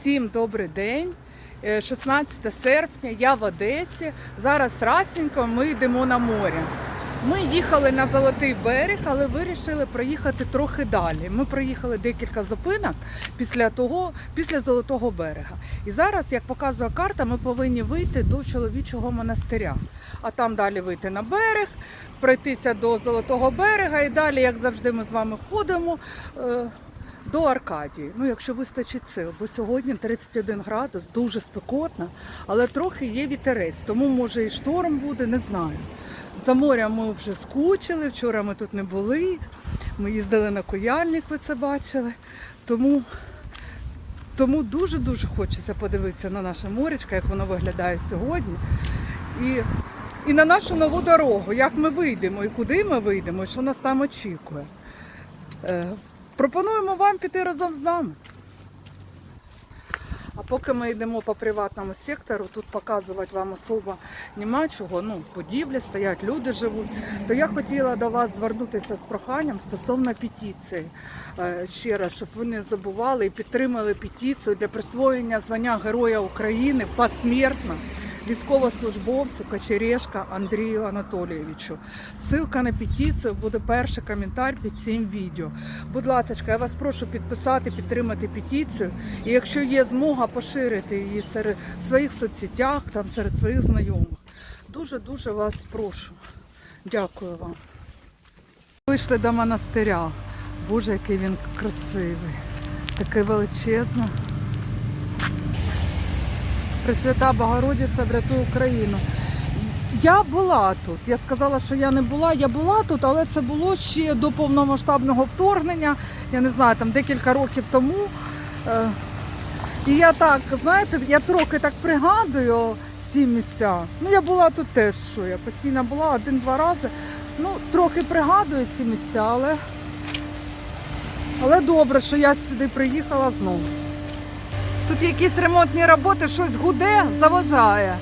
Всім добрий день. Е, 16 серпня, я в Одесі. Зараз расенько ми йдемо на море. Ми їхали на Золотий берег, але вирішили проїхати трохи далі. Ми проїхали декілька зупинок після того, після Золотого берега. І зараз, як показує карта, ми повинні вийти до чоловічого монастиря. А там далі вийти на берег, пройтися до Золотого берега і далі, як завжди, ми з вами ходимо. Е, до Аркадії. Ну, якщо вистачить сил, бо сьогодні 31 градус, дуже спекотно, але трохи є вітерець, тому може і шторм буде, не знаю. За морем ми вже скучили, вчора ми тут не були. Ми їздили на куяльник, ви це бачили. Тому, тому дуже-дуже хочеться подивитися на наше моречко, як воно виглядає сьогодні. І, і на нашу нову дорогу, як ми вийдемо і куди ми вийдемо, і що нас там очікує. Пропонуємо вам піти разом з нами. А поки ми йдемо по приватному сектору, тут показувати вам особо нема чого. Ну, будівлі стоять, люди живуть. То я хотіла до вас звернутися з проханням стосовно петиції. Е, Ще раз, щоб ви не забували і підтримали петицію для присвоєння звання Героя України посмертно військовослужбовцю Кочерешка Андрію Анатолійовичу. Ссылка на петицію буде перший коментар під цим відео. Будь ласка, я вас прошу підписати, підтримати петицію. І якщо є змога, поширити її серед своїх соцсетях, там серед своїх знайомих. Дуже дуже вас прошу. Дякую вам. Вийшли до монастиря. Боже, який він красивий. Такий величезний. Пресвята Богородиця врятує Україну. Я була тут. Я сказала, що я не була. Я була тут, але це було ще до повномасштабного вторгнення. Я не знаю, там декілька років тому. Е, І я так, знаєте, я трохи так пригадую ці місця. Ну, я була тут теж, що я постійно була один-два рази. Ну, трохи пригадую ці місця, але, але добре, що я сюди приїхала знову. Тут якісь ремонтні роботи, щось гуде, заважає.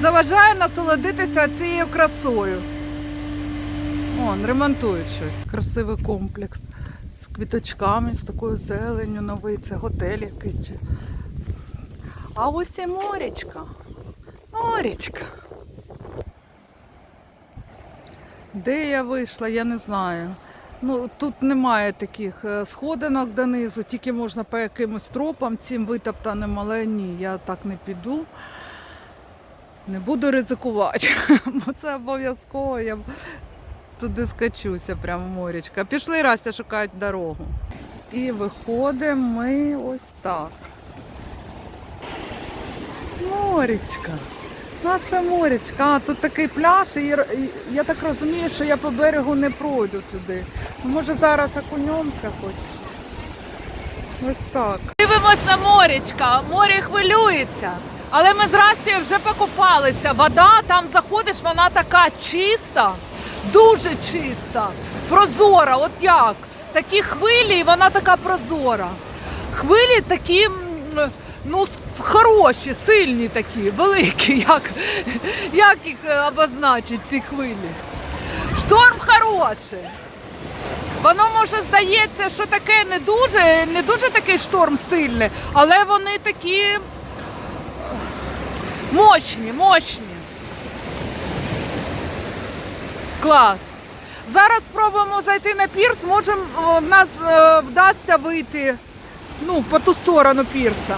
Заважає насолодитися цією красою. Вон, ремонтують щось. Красивий комплекс з квіточками, з такою зеленню новий. Це готель якийсь. чи- А ось і морічка. Морічка. Де я вийшла, я не знаю. Ну, тут немає таких е, сходинок донизу, тільки можна по якимось тропам цим витоптаним, але ні, я так не піду. Не буду ризикувати, бо це обов'язково. Я туди скачуся, прямо в морічка. Пішли Растя шукають дорогу. І виходимо ми ось так. Морічка. Наша морічка. А, тут такий пляж, і я так розумію, що я по берегу не пройду туди. Може зараз окунемося хоч. Ось так. Дивимось на морічка. Море хвилюється. Але ми з Растією вже покупалися. Вода там заходиш, вона така чиста, дуже чиста, прозора. От як? Такі хвилі, і вона така прозора. Хвилі такі, ну, хороші, сильні такі, великі. Як, як їх е, обозначить ці хвилі? Шторм хороший. Воно може здається, що таке не дуже, не дуже такий шторм сильний, але вони такі мощні, мощні. Клас. Зараз спробуємо зайти на пірс, можемо в нас е, вдасться вийти ну, по ту сторону пірса.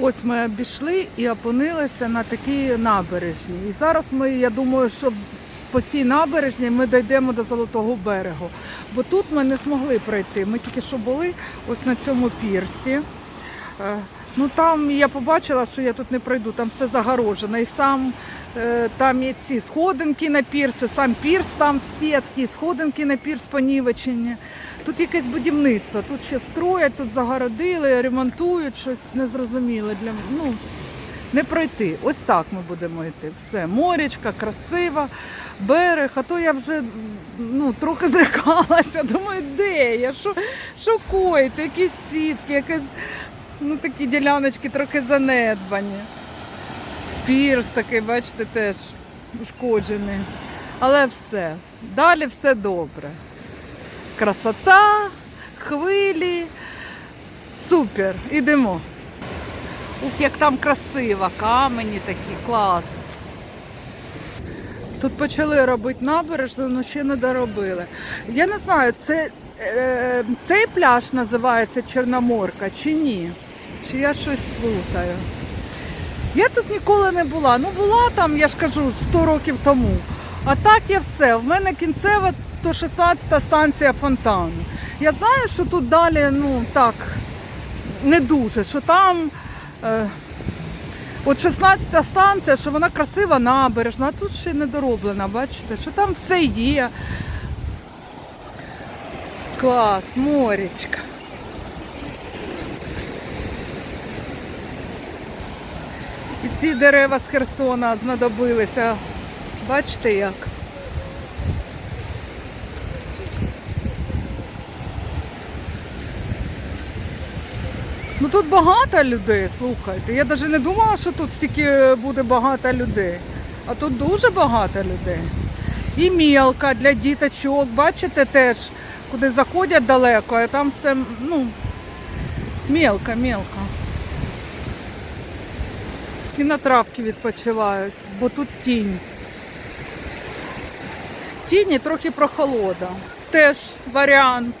Ось ми обійшли і опинилися на такій набережні. І зараз ми, я думаю, що по цій набережні ми дійдемо до Золотого берегу. Бо тут ми не змогли пройти. Ми тільки що були ось на цьому пірсі. Ну там я побачила, що я тут не пройду, там все загорожено. І сам е, там є ці сходинки на пірси, сам пірс там в сітки, сходинки на пірс понівечені. Тут якесь будівництво, тут ще строять, тут загородили, ремонтують щось незрозуміле для ну, не пройти. Ось так ми будемо йти. Все, морячка, красива, берег. А то я вже ну, трохи зрикалася. Думаю, де я? Що, що коїться? Якісь сітки, якась, ну такі діляночки трохи занедбані. Пірс такий, бачите, теж ушкоджений. Але все. Далі все добре. Красота, хвилі, Супер, ідемо. Ух, як там красиво, камені такі, клас. Тут почали робити набережну, але ще не доробили. Я не знаю, це, е, цей пляж називається Чорноморка чи ні? Чи я щось плутаю? Я тут ніколи не була. Ну була там, я ж кажу, 100 років тому. А так я все. В мене кінцева то 16-та станція фонтану. Я знаю, що тут далі, ну так, не дуже, що там. Е, От 16 станція, що вона красива набережна, а тут ще не дороблена, бачите, що там все є. Клас, морічка. Ці дерева з Херсона знадобилися. Бачите як? Ну тут багато людей, слухайте. Я навіть не думала, що тут стільки буде багато людей. А тут дуже багато людей. І мілка для діточок, бачите теж, куди заходять далеко, а там все, ну, мілка, мілка. І на травки відпочивають, бо тут тінь. Тіні трохи прохолода. Теж варіант.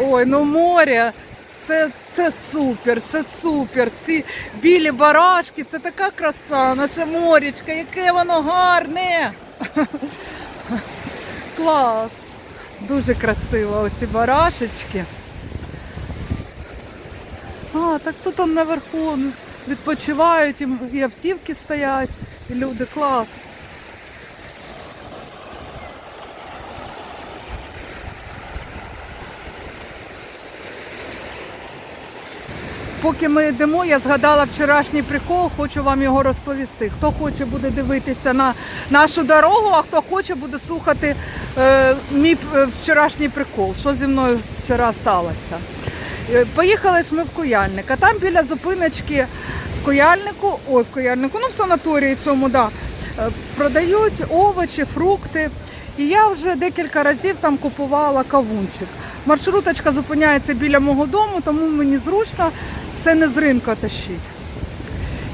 Ой, ну море, це, це супер, це супер. Ці білі барашки, це така краса, наше морічка, яке воно гарне. Клас. Дуже красиво оці барашечки. А, так тут там наверху відпочивають, і автівки стоять, і люди клас. Поки ми йдемо, я згадала вчорашній прикол, хочу вам його розповісти. Хто хоче буде дивитися на нашу дорогу, а хто хоче буде слухати мій е, вчорашній прикол, що зі мною вчора сталося. Е, Поїхали ж ми в Куяльник, а там біля зупиночки в Куяльнику, ой, в Куяльнику, ну в санаторії цьому, да, е, продають овочі, фрукти. І я вже декілька разів там купувала кавунчик. Маршруточка зупиняється біля мого дому, тому мені зручно це не з ринку тащить.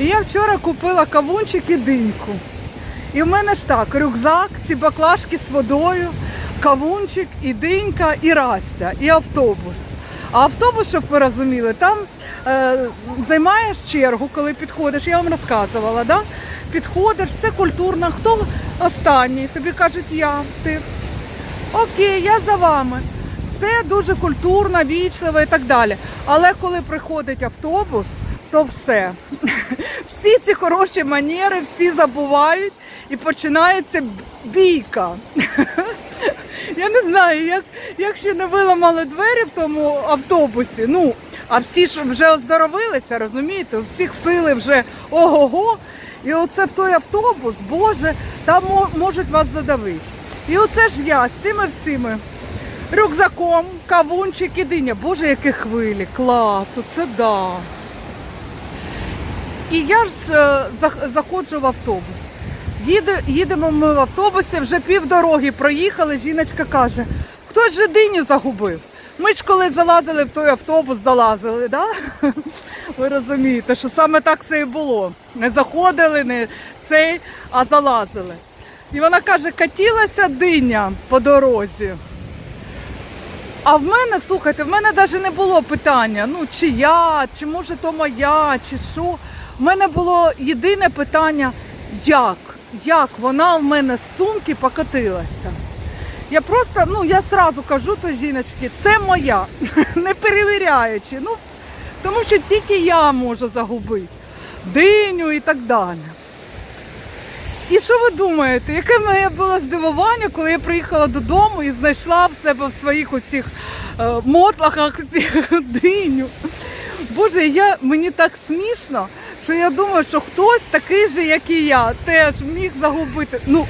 І я вчора купила кавунчик і диньку. І в мене ж так, рюкзак, ці баклажки з водою, кавунчик, і динька, і растя, і автобус. А автобус, щоб ви розуміли, там е, займаєш чергу, коли підходиш, я вам розказувала, да? підходиш, все культурно, хто останній, тобі кажуть я, ти. Окей, я за вами. Все дуже культурно, вічливо і так далі. Але коли приходить автобус, то все. Всі ці хороші манери, всі забувають і починається бійка. Я не знаю, як, як ще не виламали двері в тому автобусі. Ну, а всі ж вже оздоровилися, розумієте? У всіх сили вже ого-го. І оце в той автобус, Боже, там можуть вас задавити. І оце ж я з цими всіми рюкзаком, кавунчик і диня. Боже, які хвилі, клас, оце да. І я ж е, заходжу в автобус. Їде, їдемо ми в автобусі, вже півдороги проїхали. Жіночка каже, хтось же диню загубив. Ми ж коли залазили в той автобус, залазили, да? Ви розумієте, що саме так це і було. Не заходили, не цей, а залазили. І вона каже, катілася диня по дорозі. А в мене, слухайте, в мене навіть не було питання, ну чи я, чи може то моя, чи що. В мене було єдине питання, як? Як вона в мене з сумки покотилася. Я просто, ну я сразу кажу той жіночці, це моя, не перевіряючи. Ну, тому що тільки я можу загубити диню і так далі. І що ви думаєте, яке в мене було здивування, коли я приїхала додому і знайшла в себе в своїх оцих е, мотлахах диню. Боже, я, мені так смішно, що я думаю, що хтось такий же, як і я, теж міг загубити. Ну,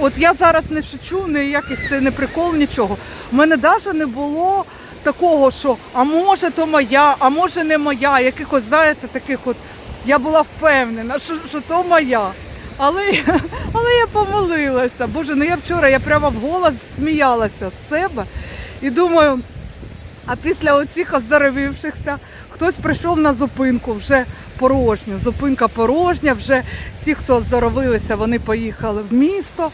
от я зараз не шучу, ніяких це не прикол, нічого. У мене навіть не було такого, що а може то моя, а може не моя, якихось, знаєте, таких от. Я була впевнена, що, що то моя. Але, але я помилилася. Боже, ну я вчора я прямо в голос сміялася з себе і думаю, а після оцих оздоровившихся хтось прийшов на зупинку вже порожню. Зупинка порожня, вже всі, хто оздоровилися, вони поїхали в місто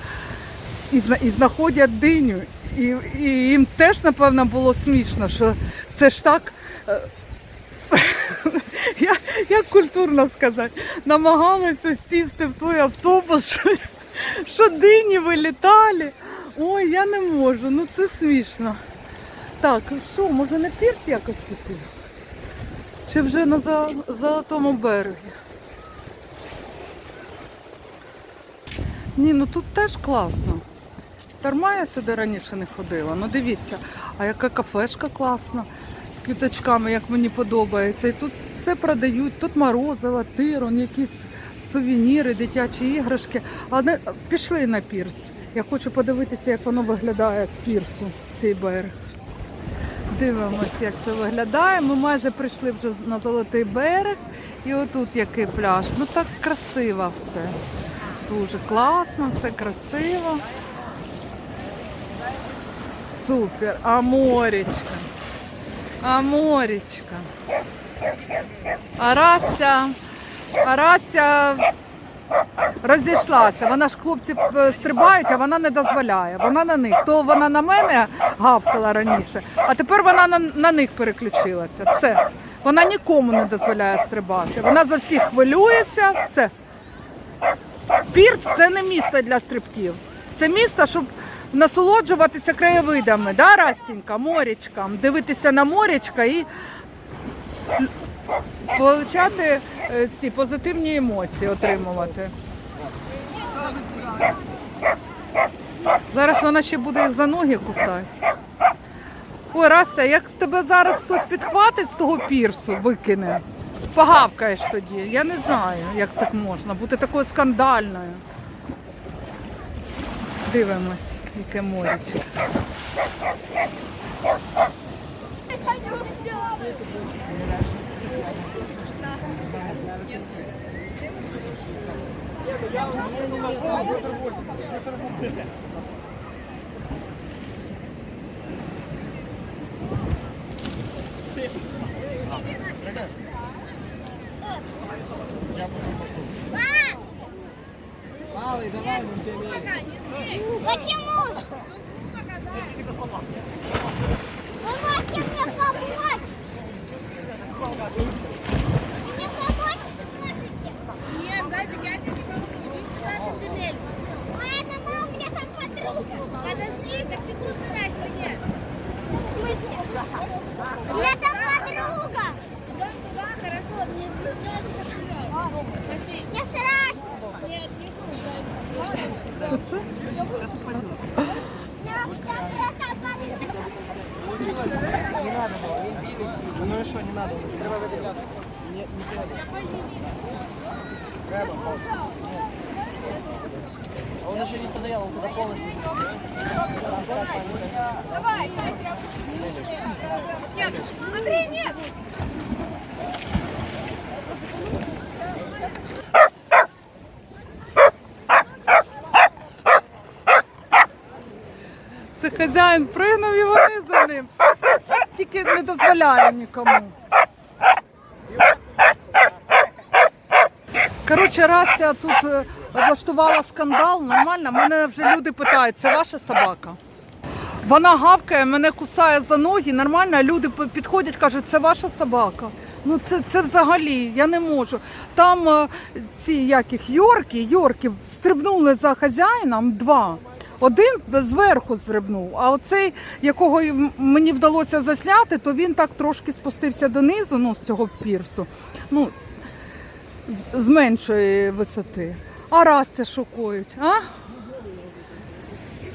і, знаходять диню. І, і їм теж, напевно, було смішно, що це ж так. е, Я, як культурно сказати, намагалися сісти в той автобус, що, що дині вилітали. Ой, я не можу, ну це смішно. Так, що, може на пірс якось піти? Чи вже на Золотому берегі? Ні, ну тут теж класно. Дарма я сюди раніше не ходила. Ну дивіться, а яка кафешка класна з квіточками, як мені подобається. І тут все продають, тут морозиво, тирон, якісь сувеніри, дитячі іграшки. А не пішли на пірс. Я хочу подивитися, як воно виглядає з пірсу, цей берег. Дивимось, як це виглядає. Ми майже прийшли вже на Золотий берег. І отут який пляж. Ну так красиво все. Дуже класно, все красиво. Супер. А моречка. А моречка. А Рася. Розійшлася. Вона ж хлопці е, стрибають, а вона не дозволяє. Вона на них. То вона на мене гавкала раніше, а тепер вона на, на них переключилася. Все. Вона нікому не дозволяє стрибати. Вона за всіх хвилюється. Все. Пірц це не місце для стрибків. Це місце, щоб насолоджуватися краєвидами, да, Растінька, морячкам, дивитися на морячка і получати ці позитивні емоції, отримувати. Зараз вона ще буде їх за ноги кусати. Ой, Растя, як тебе зараз хтось підхватить з того пірсу, викине, погавкаєш тоді. Я не знаю, як так можна бути такою скандальною. Дивимось, яке моряче. Малый, Подожди, так ты будешь туда, или нет? В смысле? У меня там подруга. Идем туда, хорошо, не немножко вперед. Пошли. Мне страшно. Нет, не Я подруга. не надо было. Ну и что, не надо. Давай, давай, давай. Не, не треба. Треба, полностью. Нет. Еще не стоял, он туда полностью. Так, пойдем. Андрей, нет! Це хазяїн пригнув і вони за ним. Тільки не дозволяє нікому. Коротше, Растя тут е, влаштувала скандал, нормально. Мене вже люди питають, це ваша собака? Вона гавкає, мене кусає за ноги, нормально, люди підходять, кажуть, це ваша собака. Ну це, це взагалі, я не можу. Там е, ці яких Йорки, Йорки стрибнули за хазяїном два. Один зверху стрибнув, а оцей, якого мені вдалося засняти, то він так трошки спустився донизу, ну, з цього пірсу. Ну, з, з меншої висоти. А Растя шокують, а?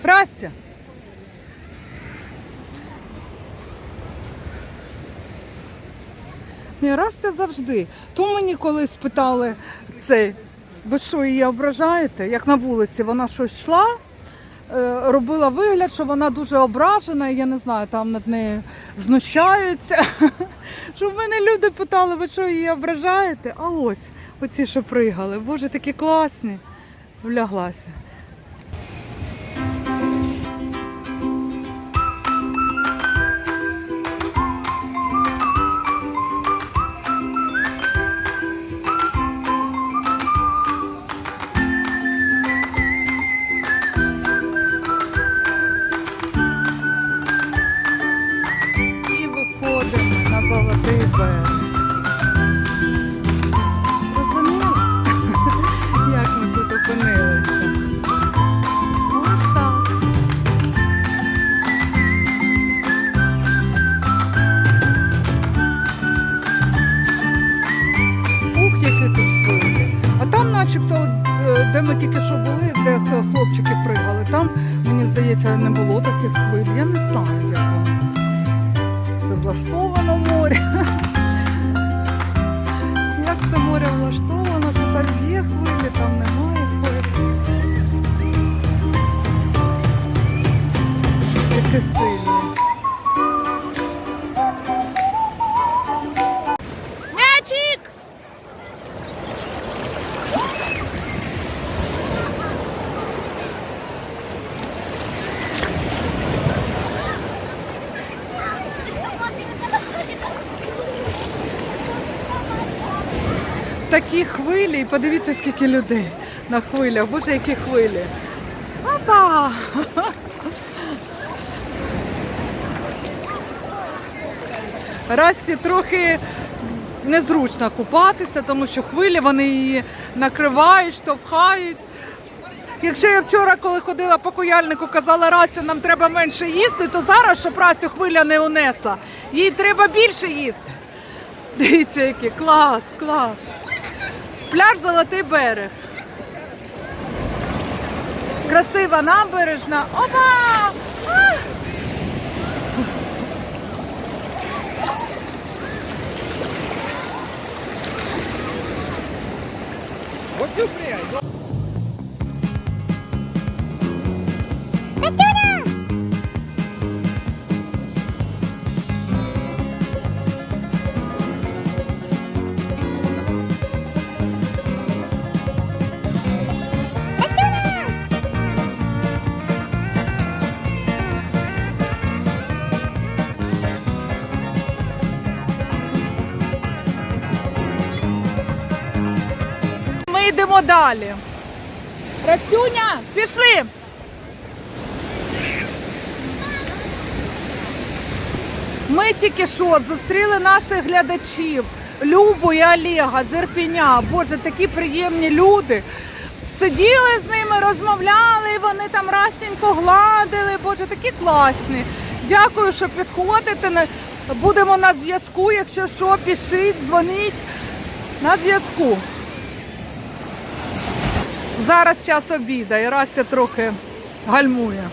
Растя? Ні, Растя завжди. То мені колись питали цей, ви що її ображаєте? Як на вулиці вона щось йшла, е, робила вигляд, що вона дуже ображена, і я не знаю, там над нею знущаються. Що в мене люди питали, ви що її ображаєте? А ось оці, що пригали. Боже, такі класні. вляглася. Де ми тільки що були, де хлопчики пригали, там, мені здається, не було таких хвиль. Я не знаю, як воно. Це влаштовано море. Як це море влаштовано, там є хвилі, там немає хвилі. Яке сильне. Такі хвилі, і подивіться, скільки людей на хвилях. Боже, які хвилі. Опа! Расті трохи незручно купатися, тому що хвилі вони її накривають, штовхають. Якщо я вчора, коли ходила по куяльнику, казала Расті, нам треба менше їсти, то зараз, щоб Растю хвиля не унесла, їй треба більше їсти. Дивіться, який клас, клас. Пляж Золотий берег. Красива набережна. Опа! Далі. Растюня, пішли. Ми тільки що зустріли наших глядачів Любу і Олега з Ірпіня. Боже, такі приємні люди. Сиділи з ними, розмовляли, вони там растенько гладили. Боже, такі класні. Дякую, що підходите. Будемо на зв'язку. Якщо що, пишіть, дзвоніть на зв'язку. Зараз час обіда і Растя трохи гальмує.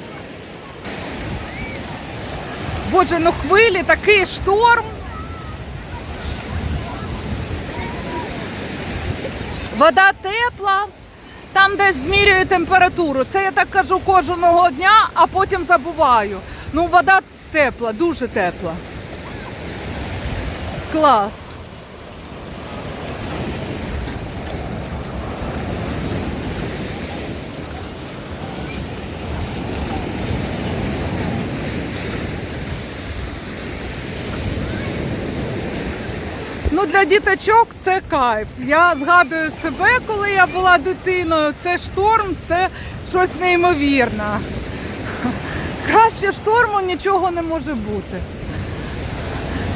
Боже, ну хвилі, такий шторм. Вода тепла, там десь змірюю температуру. Це я так кажу кожного дня, а потім забуваю. Ну, вода тепла, дуже тепла. Клас. Ну, для діточок це кайф. Я згадую себе, коли я була дитиною. Це шторм, це щось неймовірне. Краще шторму нічого не може бути.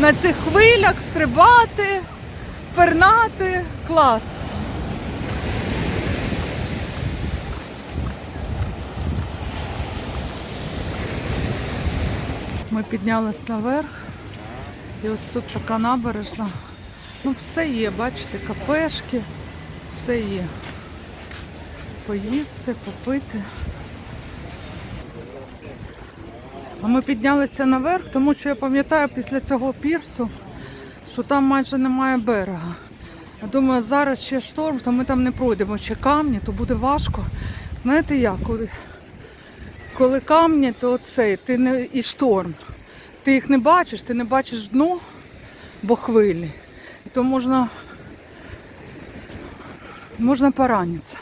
На цих хвилях стрибати, пернати клас. Ми піднялись наверх. І ось тут така набережна. Ну, все є, бачите, кафешки, все є. Поїсти, попити. А ми піднялися наверх, тому що я пам'ятаю після цього пірсу, що там майже немає берега. Я думаю, зараз ще шторм, то ми там не пройдемо ще камні, то буде важко. Знаєте як? Коли, коли камні, то цей, ти не і шторм. Ти їх не бачиш, ти не бачиш дно, бо хвилі то можна можна пораниться.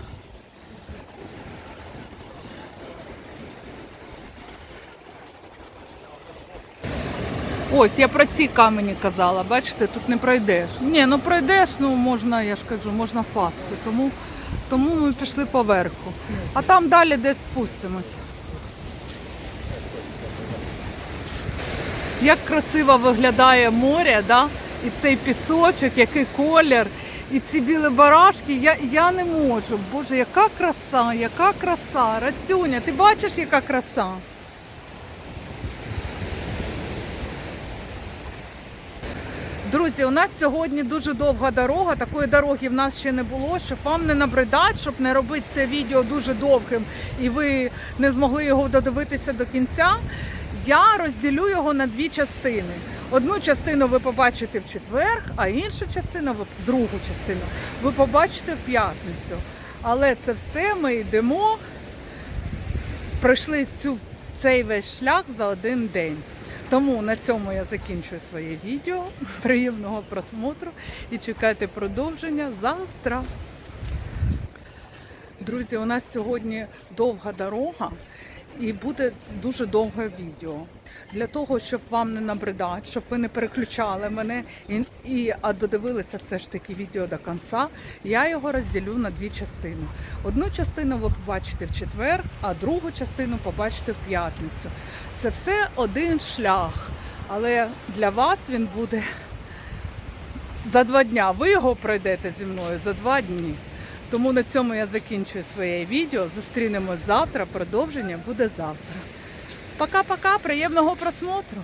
Ось, я про ці камені казала, бачите, тут не пройдеш. Ні, ну пройдеш, ну можна, я ж кажу, можна впасти. Тому тому ми пішли поверху. А там далі десь спустимось. Як красиво виглядає море, да? І цей пісочок, який колір, і ці білі барашки, я, я не можу. Боже, яка краса, яка краса. Растюня, ти бачиш, яка краса? Друзі, у нас сьогодні дуже довга дорога. Такої дороги в нас ще не було, щоб вам не набридати, щоб не робити це відео дуже довгим і ви не змогли його додивитися до кінця. Я розділю його на дві частини. Одну частину ви побачите в четвер, а іншу частину, другу частину, ви побачите в п'ятницю. Але це все ми йдемо пройшли цю, цей весь шлях за один день. Тому на цьому я закінчую своє відео. Приємного просмотру і чекайте продовження завтра. Друзі, у нас сьогодні довга дорога і буде дуже довге відео. Для того, щоб вам не набридати, щоб ви не переключали мене і, і а додивилися все ж таки відео до кінця, я його розділю на дві частини. Одну частину ви побачите в четвер, а другу частину побачите в п'ятницю. Це все один шлях, але для вас він буде за два дня. Ви його пройдете зі мною за два дні. Тому на цьому я закінчую своє відео. Зустрінемось завтра. Продовження буде завтра. Пока-пока, приємного просмотру!